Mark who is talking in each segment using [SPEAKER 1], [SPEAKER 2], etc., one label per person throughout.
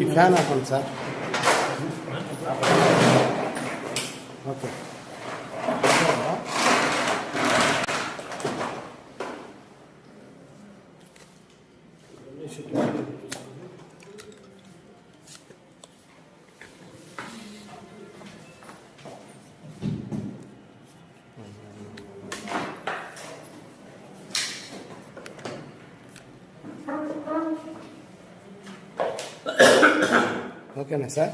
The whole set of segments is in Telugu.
[SPEAKER 1] ఈ ఫ్యాన్ ఆపండి సార్. ఓకే. ఓకేనా సార్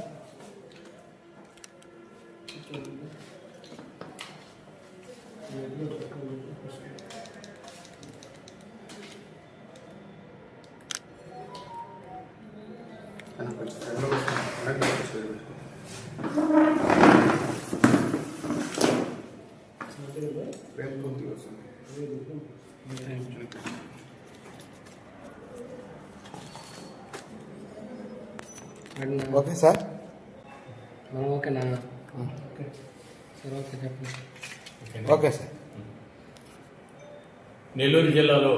[SPEAKER 1] ఓకే సార్
[SPEAKER 2] మనం ఓకేనా సరే. Okay
[SPEAKER 1] okay. సార్
[SPEAKER 3] నెల్లూరు జిల్లాలో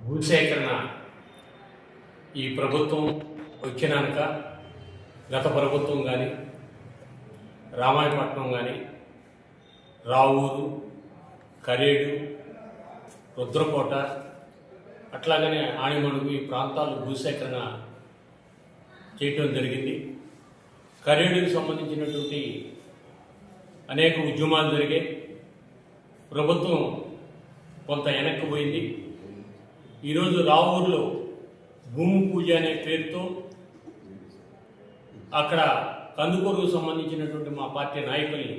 [SPEAKER 3] భూసేకరణ ఈ ప్రభుత్వం వచ్చినాక గత ప్రభుత్వం కానీ రామాయపట్నం కానీ రావూరు కరేడు రుద్రకోట అట్లాగనే ఆణిమడుగు ఈ ప్రాంతాలు భూసేకరణ చేయటం జరిగింది. కరేడుకు సంబంధించినటువంటి అనేక ఉద్యమాలు జరిగాయి. ప్రభుత్వం కొంత వెనక్కి పోయింది. ఈరోజు రావూరులో భూమి పూజ అనే పేరుతో అక్కడ కందుకూరుకు సంబంధించినటువంటి మా పార్టీ నాయకుల్ని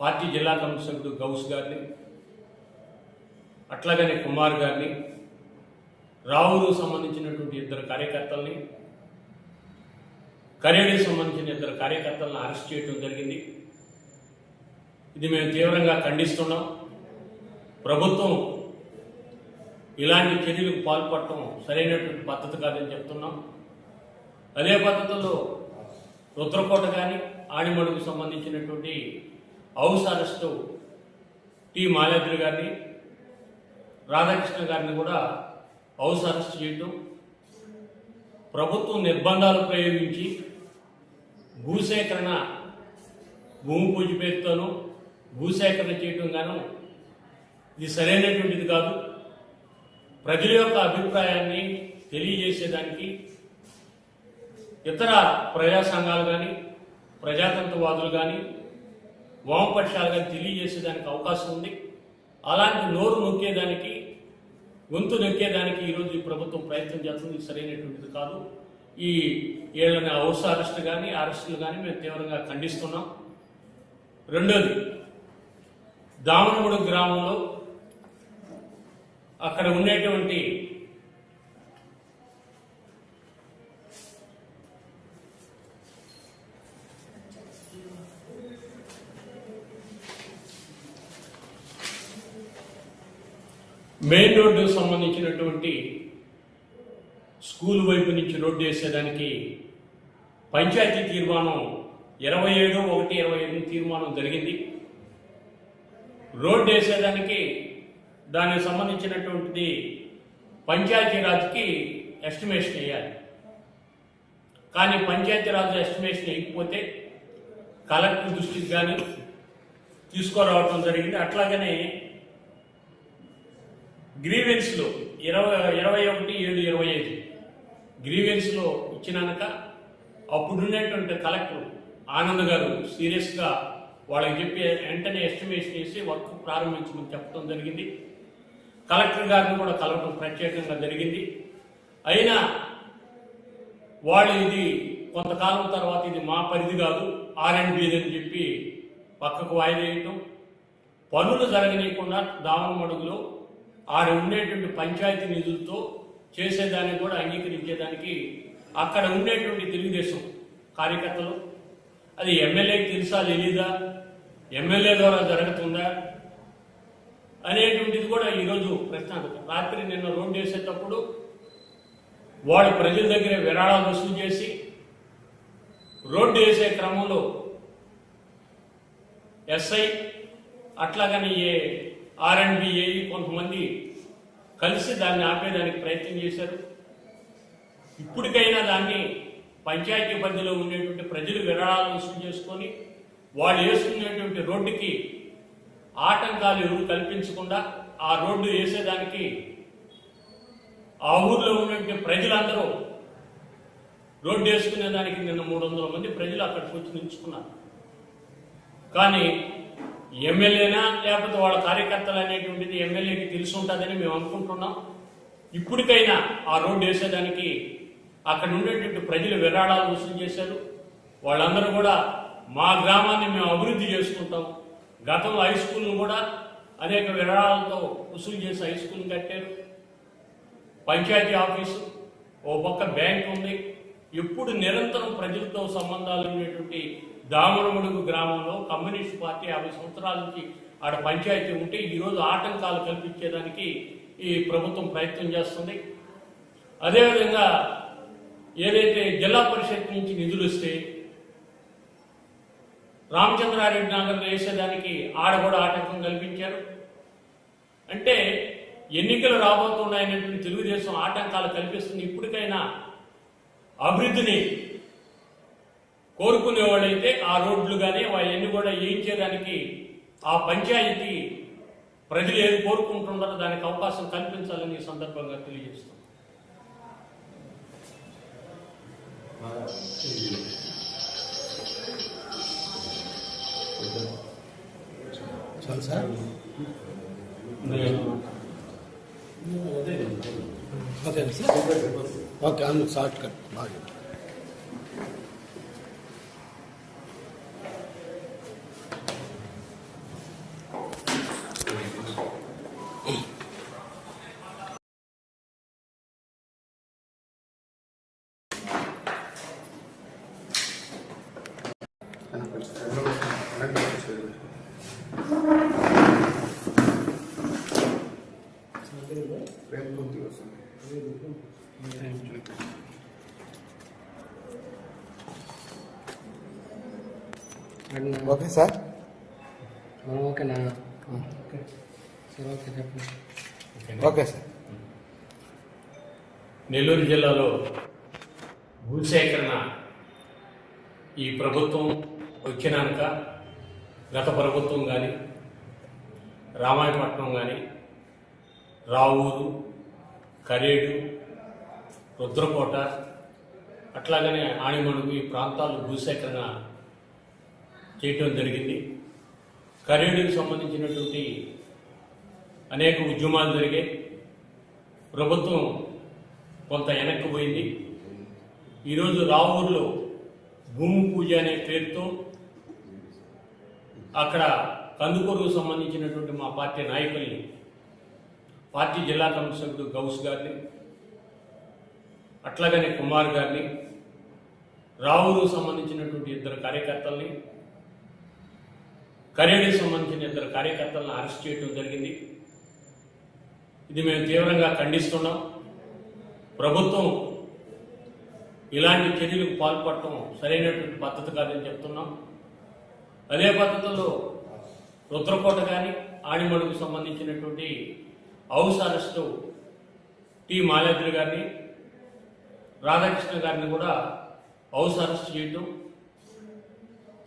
[SPEAKER 3] పార్టీ జిల్లా కమిటీ సభ్యుడు గౌస్ గారిని అట్లాగనే కుమార్ గారిని రావూరుకు సంబంధించినటువంటి ఇద్దరు కార్యకర్తల్ని కరేడుకి సంబంధించిన ఇద్దరు కార్యకర్తలను అరెస్ట్ చేయడం జరిగింది. ఇది మేము తీవ్రంగా ఖండిస్తున్నాం. ప్రభుత్వం ఇలాంటి చర్యలకు పాల్పడటం సరైనటువంటి పద్ధతి కాదని చెప్తున్నాం. అదే పద్ధతిలో రుద్రకోట కానీ ఆడిమడుగు సంబంధించినటువంటి హౌస్ అరెస్టు టి మాలేద్రి గారిని రాధాకృష్ణ గారిని కూడా హౌస్ అరెస్ట్ చేయటం. ప్రభుత్వం నిర్బంధాలు ప్రయోగించి భూసేకరణ భూమి పూజ పేరుతోనూ భూసేకరణ చేయటం గాను ఇది సరైనటువంటిది కాదు. ప్రజల యొక్క అభిప్రాయాన్ని తెలియజేసేదానికి ఇతర ప్రజా సంఘాలు కానీ ప్రజాతంత్రవాదులు కానీ వామపక్షాలు కానీ తెలియజేసేదానికి అవకాశం ఉంది. అలాంటి నోరు నొక్కేదానికి గొంతు నొక్కేదానికి ఈరోజు ఈ ప్రభుత్వం ప్రయత్నం చేస్తుంది. సరైనటువంటిది కాదు. ఈ ఏదైనా హౌస్ అరెస్ట్ కానీ అరెస్టులు కానీ మేము తీవ్రంగా ఖండిస్తున్నాం. రెండోది దామనముడు గ్రామంలో అక్కడ ఉండేటువంటి మెయిన్ రోడ్డుకు సంబంధించినటువంటి స్కూల్ వైపు నుంచి రోడ్డు వేసేదానికి పంచాయతీ తీర్మానం ఇరవై ఏడు ఒకటి ఇరవై ఎనిమిది తీర్మానం జరిగింది. రోడ్డు వేసేదానికి దానికి సంబంధించినటువంటిది పంచాయతీరాజ్కి ఎస్టిమేషన్ వేయాలి. కానీ పంచాయతీరాజ్ ఎస్టిమేషన్ వేయకపోతే కలెక్టర్ దృష్టికి కానీ తీసుకురావటం జరిగింది. అట్లాగనే గ్రీవెన్స్లో ఇరవై ఇరవై ఒకటి ఏడు ఇరవై ఐదు గ్రీవెన్స్లో ఇచ్చినాక అప్పుడున్నటువంటి కలెక్టర్ ఆనంద్ గారు సీరియస్గా వాళ్ళకి చెప్పి వెంటనే ఎస్టిమేషన్ వేసి వర్క్ ప్రారంభించమని చెప్పడం జరిగింది. కలెక్టర్ గారిని కూడా కలవడం ప్రత్యేకంగా జరిగింది. అయినా వాళ్ళు ఇది కొంతకాలం తర్వాత ఇది మా పరిధి కాదు ఆర్ అండ్ అని చెప్పి పక్కకు వాయిదేయటం పనులు జరగనీయకుండా దావనమడుగులో ఆడ ఉండేటువంటి పంచాయతీ నిధులతో చేసేదానికి కూడా అంగీకరించేదానికి అక్కడ ఉండేటువంటి తెలుగుదేశం కార్యకర్తలు అది ఎమ్మెల్యేకి తెలుసా తెలీదా ఎమ్మెల్యే ద్వారా జరుగుతుందా అనేటువంటిది కూడా ఈరోజు ప్రశ్న రాత్రి నిన్న రోడ్ వేసేటప్పుడు వాడు ప్రజల దగ్గర విరాళాలు వసూలు చేసి రోడ్డు వేసే క్రమంలో ఎస్ఐ అట్లాగని ఏ ఆర్ అండ్ కొంతమంది కలిసి దాన్ని ఆపేదానికి ప్రయత్నం చేశారు. ఇప్పటికైనా దాన్ని పంచాయతీ పరిధిలో ఉండేటువంటి ప్రజలు విరాళాలు వసూలు చేసుకొని వాళ్ళు వేసుకునేటువంటి రోడ్డుకి ఆటంకాలు ఎవరు కల్పించకుండా ఆ రోడ్డు వేసేదానికి ఆ ఊర్లో ఉన్నటువంటి ప్రజలందరూ రోడ్డు వేసుకునే దానికి నిన్న మూడు వందల మంది ప్రజలు అక్కడికి వచ్చి నిలుచుకున్నారు. కానీ ఎమ్మెల్యేనా లేకపోతే వాళ్ళ కార్యకర్తలు అనేటువంటిది ఎమ్మెల్యేకి తెలిసి ఉంటుందని మేము అనుకుంటున్నాం. ఇప్పటికైనా ఆ రోడ్డు వేసేదానికి అక్కడ ఉండేటువంటి ప్రజలు విరాళాలు వసూలు చేశారు. వాళ్ళందరూ కూడా మా గ్రామాన్ని మేము అభివృద్ధి చేసుకుంటాం. గతంలో హై స్కూల్ను కూడా అనేక విరాళాలతో వసూలు చేసి హై స్కూల్ కట్టారు. పంచాయతీ ఆఫీసు ఓ పక్క బ్యాంక్ ఉంది. ఎప్పుడు నిరంతరం ప్రజలతో సంబంధాలు ఉండేటువంటి దామరముడుగు గ్రామంలో కమ్యూనిస్ట్ పార్టీ యాభై సంవత్సరాల నుంచి ఆడ పంచాయతీ ఉంటే ఈరోజు ఆటంకాలు కల్పించేదానికి ఈ ప్రభుత్వం ప్రయత్నం చేస్తుంది. అదేవిధంగా ఏదైతే జిల్లా పరిషత్ నుంచి నిధులు వస్తే రామచంద్రారెడ్డి నగర్ వేసేదానికి ఆడ కూడా ఆటంకం కల్పించారు. అంటే ఎన్నికలు రాబోతున్నాయనేటువంటి తెలుగుదేశం ఆటంకాలు కల్పిస్తుంది. ఇప్పటికైనా అభివృద్ధిని కోరుకునే వాళ్ళైతే ఆ రోడ్లు కానీ అవన్నీ కూడా వేయించేదానికి ఆ పంచాయతీ ప్రజలు ఏది కోరుకుంటున్నారో దానికి అవకాశం కల్పించాలని ఈ సందర్భంగా తెలియజేస్తాం
[SPEAKER 1] చాలు సార్. Okay sir. ఓకే అవును షార్ట్ కట్. బాగా ఓకే సార్.
[SPEAKER 2] ఓకేనా సరే ఓకే చెప్పండి.
[SPEAKER 1] Okay sir.
[SPEAKER 3] నెల్లూరు జిల్లాలో భూసేకరణ ఈ ప్రభుత్వం వచ్చినాక గత ప్రభుత్వం కానీ రామాయపట్నం కానీ రావూరు కరేడు రుద్రకోట అట్లాగనే ఆణిమణుగు ఈ ప్రాంతాలు భూసేకరణ చేయటం జరిగింది. కరేడుకి సంబంధించినటువంటి అనేక ఉద్యమాలు జరిగాయి. ప్రభుత్వం కొంత వెనక్కి పోయింది. ఈరోజు రావూరులో భూమి పూజ అనే పేరుతో అక్కడ కందుకూరుకు సంబంధించినటువంటి మా పార్టీ నాయకుల్ని పార్టీ జిల్లా కమిటీ సభ్యుడు గౌస్ గారిని అట్లాగనే కుమార్ గారిని రావూరుకు సంబంధించినటువంటి ఇద్దరు కార్యకర్తల్ని కరేడుకి సంబంధించిన ఇద్దరు కార్యకర్తలను అరెస్ట్ చేయడం జరిగింది. ఇది మేము తీవ్రంగా ఖండిస్తున్నాం. ప్రభుత్వం ఇలాంటి చర్యలకు పాల్పడటం సరైనటువంటి పద్ధతి కాదని చెప్తున్నాం. అదే పద్ధతిలో రుద్రకోట కానీ ఆడిమడుకు సంబంధించినటువంటి హౌస్ అరెస్టు టి. మాలేద్రి గారిని రాధాకృష్ణ గారిని కూడా హౌస్ అరెస్ట్ చేయటం.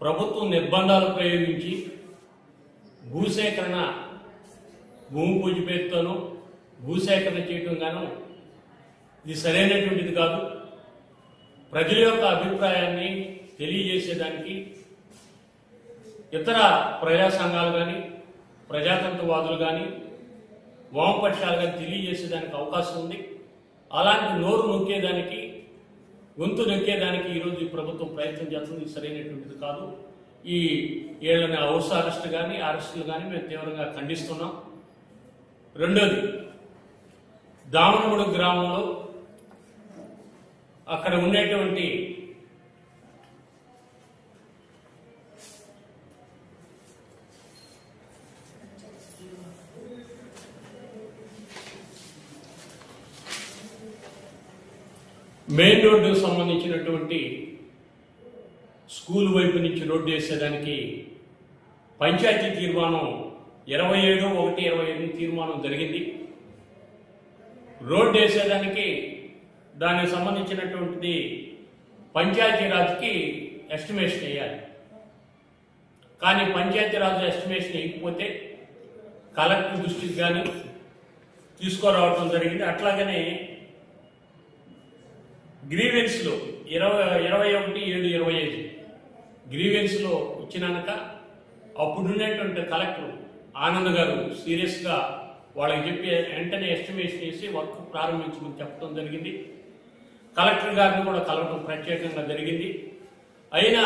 [SPEAKER 3] ప్రభుత్వం నిర్బంధాలు ప్రయోగించి భూసేకరణ భూమి పూజ పేరుతోనూ భూసేకరణ చేయటం గాను ఇది సరైనటువంటిది కాదు. ప్రజల యొక్క అభిప్రాయాన్ని తెలియజేసేదానికి ఇతర ప్రజా సంఘాలు కానీ ప్రజాతంత్రవాదులు కానీ వామపక్షాలు కానీ తెలియజేసేదానికి అవకాశం ఉంది. అలాంటి నోరు నొక్కేదానికి గొంతు నొక్కేదానికి ఈరోజు ఈ ప్రభుత్వం ప్రయత్నం చేస్తుంది. సరైనటువంటిది కాదు. ఈ ఏళ్ళని హౌస్ అరెస్ట్ కానీ అరెస్టులు కానీ మేము తీవ్రంగా ఖండిస్తున్నాం. రెండోది దామనముడు గ్రామంలో అక్కడ ఉండేటువంటి మెయిన్ రోడ్డుకు సంబంధించినటువంటి స్కూల్ వైపు నుంచి రోడ్డు వేసేదానికి పంచాయతీ తీర్మానం ఇరవై ఏడు ఒకటి ఇరవై ఎనిమిది తీర్మానం జరిగింది. రోడ్డు వేసేదానికి దానికి సంబంధించినటువంటిది పంచాయతీరాజ్కి ఎస్టిమేషన్ వేయాలి. కానీ పంచాయతీరాజ్ ఎస్టిమేషన్ వేయకపోతే కలెక్టర్ దృష్టికి కానీ తీసుకురావడం జరిగింది. అట్లాగనే గ్రీవెన్స్లో ఇరవై ఇరవై ఒకటి ఏడు ఇరవై ఐదు గ్రీవెన్స్లో వచ్చినాక అప్పుడున్నటువంటి కలెక్టర్ ఆనంద్ గారు సీరియస్గా వాళ్ళకి చెప్పి వెంటనే ఎస్టిమేషన్ చేసి వర్క్ ప్రారంభించమని చెప్పడం జరిగింది. కలెక్టర్ గారిని కూడా కలవడం ప్రత్యేకంగా జరిగింది. అయినా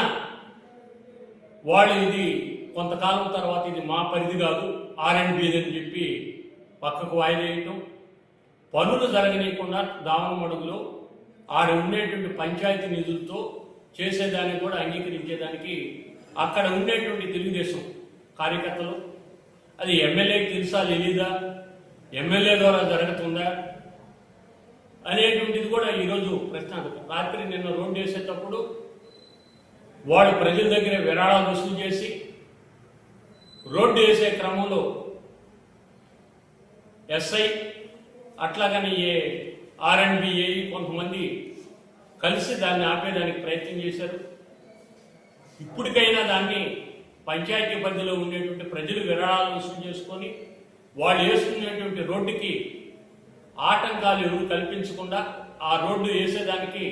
[SPEAKER 3] వాళ్ళు ఇది కొంతకాలం తర్వాత ఇది మా పరిధి కాదు ఆర్ అండ్ అని చెప్పి పక్కకు వాయిదేయటం పనులు జరగనీయకుండా దావనమడుగులో ఆడ ఉండేటువంటి పంచాయతీ నిధులతో చేసేదానికి కూడా అంగీకరించేదానికి అక్కడ ఉండేటువంటి తెలుగుదేశం కార్యకర్తలు అది ఎమ్మెల్యేకి తెలుసా తెలీదా ఎమ్మెల్యే ద్వారా జరుగుతుందా అనేటువంటిది కూడా ఈరోజు ప్రశ్న రాత్రి నిన్న రోడ్ చేసేటప్పుడు వాడు ప్రజల దగ్గర విరాళాలు వసూలు చేసి రోడ్డు వేసే క్రమంలో ఎస్ఐ అట్లాగని ఏ ఆర్ఎండ్బిఏ కొంతమంది కలిసి దాన్ని ఆపేదానికి ప్రయత్నం చేశారు. ఇప్పటికైనా దాన్ని పంచాయతీ పరిధిలో ఉండేటువంటి ప్రజలు విరాళాలు వసూలు చేసుకొని వాళ్ళు వేసుకునేటువంటి రోడ్డుకి ఆటంకాలు ఎవరు కల్పించకుండా ఆ రోడ్డు వేసేదానికి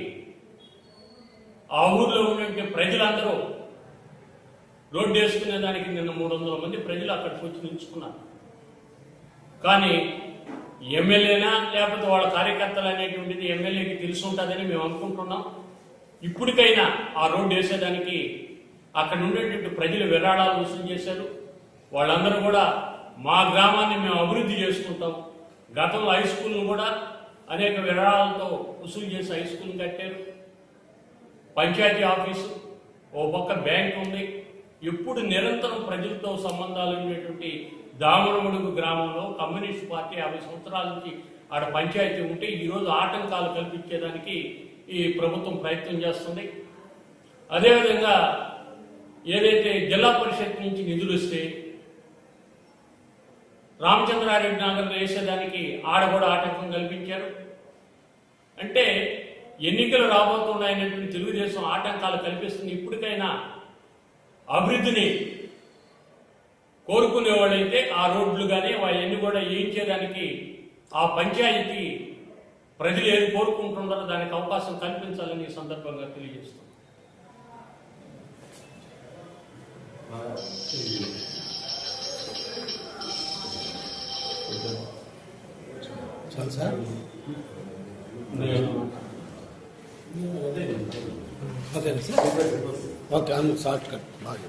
[SPEAKER 3] ఆ ఊర్లో ఉన్నటువంటి ప్రజలందరూ రోడ్డు వేసుకునే దానికి నిన్న మూడు వందల మంది ప్రజలు అక్కడికి వచ్చి నిలుచుకున్నారు. కానీ ఎమ్మెల్యేనా? లేకపోతే వాళ్ళ కార్యకర్తలు అనేటువంటిది ఎమ్మెల్యేకి తెలిసి ఉంటుందని మేము అనుకుంటున్నాం. ఇప్పటికైనా ఆ రోడ్డు వేసేదానికి అక్కడ ఉండేటువంటి ప్రజలు విరాళాలు వసూలు చేశారు. వాళ్ళందరూ కూడా మా గ్రామాన్ని మేము అభివృద్ధి చేసుకుంటాం. గతంలో హై స్కూల్ను కూడా అనేక విరాళాలతో వసూలు చేసి హై స్కూల్ కట్టారు. పంచాయతీ ఆఫీసు ఓ పక్క బ్యాంక్ ఉంది. ఎప్పుడు నిరంతరం ప్రజలతో సంబంధాలు ఉండేటువంటి దామరముడుగు గ్రామంలో కమ్యూనిస్ట్ పార్టీ యాభై సంవత్సరాల నుంచి ఆడ పంచాయతీ ఉంటే ఈరోజు ఆటంకాలు కల్పించేదానికి ఈ ప్రభుత్వం ప్రయత్నం చేస్తుంది. అదేవిధంగా ఏదైతే జిల్లా పరిషత్ నుంచి నిధులు వస్తే రామచంద్రారెడ్డి నగర్ వేసేదానికి ఆడ కూడా ఆటంకం కల్పించారు. అంటే ఎన్నికలు రాబోతున్నాయనేటువంటి తెలుగుదేశం ఆటంకాలు కల్పిస్తుంది. ఇప్పటికైనా అభివృద్ధిని కోరుకునేవాళ్ళైతే ఆ రోడ్లు కానీ అవన్నీ కూడా వేయించేదానికి ఆ పంచాయతీ ప్రజలు ఏది కోరుకుంటున్నారో దానికి అవకాశం కల్పించాలని ఈ సందర్భంగా తెలియజేస్తున్నాం.
[SPEAKER 1] చాలు సార్. Okay sir. ఓకే అందుకు షార్ట్ కట్. బాగా.